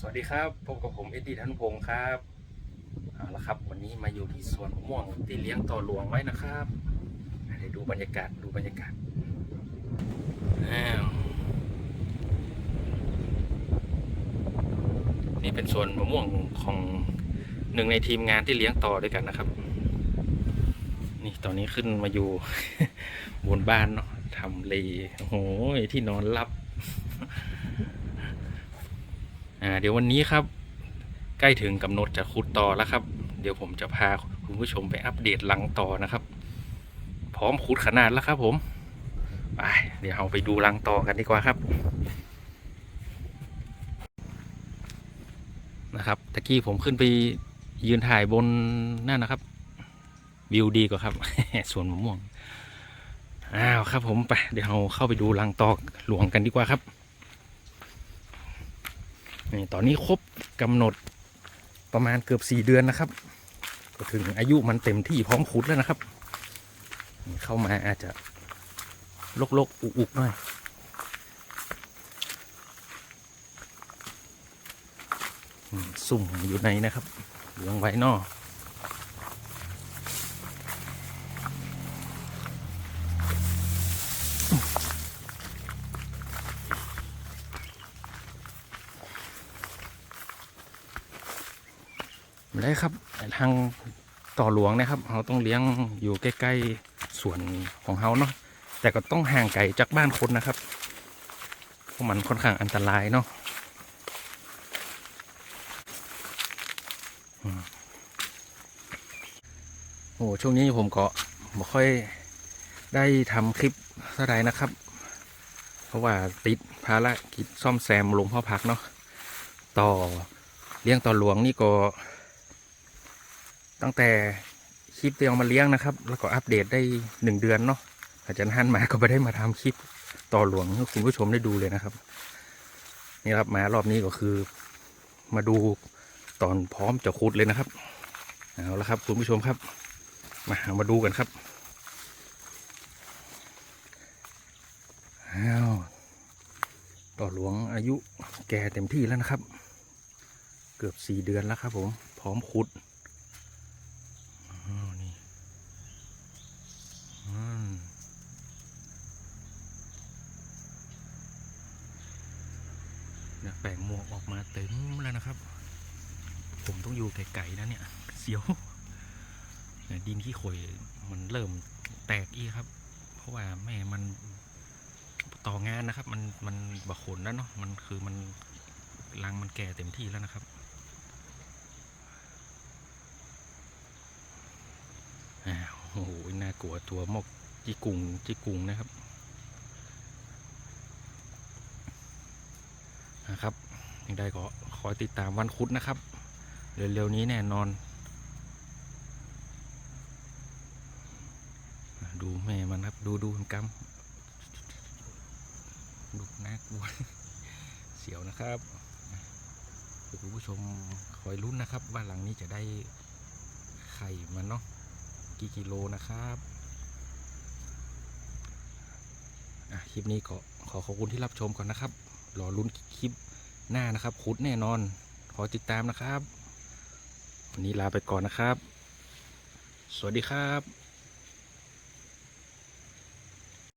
สวัสดีครับพบกับผมเอ็ดดี้ทันพงศ์ครับเอาละครับ วันนี้มาอยู่ที่สวนมะม่วงที่เลี้ยงต่อหลวงไว้นะครับเดี๋ยวดูบรรยากาศดูบรรยากาศนี่เป็นสวนมะม่วงของหนึ่งในทีมงานที่เลี้ยงต่อด้วยกันนะครับ นี่ตอนนี้ขึ้นมาอยู่บนบ้านเนาะทำเลโอ้โหที่นอนรับ อ่าเดี๋ยววันนี้ครับ ใกล้ถึงกำหนดจะขุดต่อแล้วครับ เดี๋ยวผมจะพาคุณผู้ชมไปอัปเดตหลังต่อนะครับ พร้อมขุดขนาดแล้วครับ ผมไปเดี๋ยวเราไปดูหลังต่อกันดีกว่าครับ นะครับตะกี้ผมขึ้นไปยืนถ่ายบนนั่นนะครับ วิวดีกว่าครับสวนมะม่วงอ้าวครับ ผมไปเดี๋ยวเราเข้าไปดูหลังต่อหลวงกันดีกว่าครับ นี่ตอนนี้ครบกำหนดประมาณเกือบสี่เดือนนะครับ ก็ถึงอายุมันเต็มที่พร้อมขุดแล้วนะครับ เข้ามาอาจจะลกๆอุกๆหน่อยอืมสุ่มอยู่ในนะครับเลี้ยงไว้นอ ได้ครับทางต่อหลวงนะครับเราต้องเลี้ยงอยู่ใกล้ๆสวนของเขาเนาะแต่ก็ต้องห่างไกลจากบ้านคนนะครับเพราะมันค่อนข้างอันตรายเนาะอืมโอ้ช่วงนี้ผมก็ไม่ค่อยได้ทำคลิปเท่าไหรนะครับ เพราะว่าติดภารกิจซ่อมแซมโรงพ่อพักเนาะต่อเลี้ยงต่อหลวงนี่ก็ ตั้งแต่คลิปเตียงมาเลี้ยงนะครับ แล้วก็อัปเดตได้หนึ่งเดือนเนาะอาจารย์ฮันมาก็ไม่ได้มาทำคลิปต่อหลวงให้คุณผู้ชมได้ดูเลยนะครับ นี่ครับมารอบนี้ก็คือ มาดูตอนพร้อมจะขุดเลยนะครับเอาละครับคุณผู้ชมครับ มามาดูกันครับอ้าวต่อหลวงอายุแก่เต็มที่แล้วนะครับ เกือบสี่เดือนแล้วครับผมพร้อมขุด อ้าวนี่อืม เนี่ยแปลงหมวกออกมาเต็มแล้วนะครับ ผมต้องอยู่ไกลๆนะเนี่ย เสียวเนี่ยดินที่ขอยมันเริ่มแตกอีกครับ เพราะว่าแม่มันต่องานนะครับ มันมันบะขนแล้วเนาะมันคือมันรังมันแก่เต็มที่แล้วนะครับโอ้โหน่ากลัวตัวมกจิกุงจิกุงนะครับ นะครับยังได้ก็คอยติดตามวันคุดนะครับ เร็วๆนี้แน่นอน ดูแม่มันครับ ดูดูกำดูน่ากลัวเสียวนะครับคุณผู้ชมคอยลุ้นนะครับ ว่าหลังนี้จะได้ไข่มันเนาะกี่กิโลนะครับคลิปนี้ก็ขอขอบคุณที่รับชมก่อนนะครับ รอลุ้นคลิป หน้านะครับขุดแน่นอน ขอติดตามนะครับ วันนี้ลาไปก่อนนะครับ สวัสดีครับ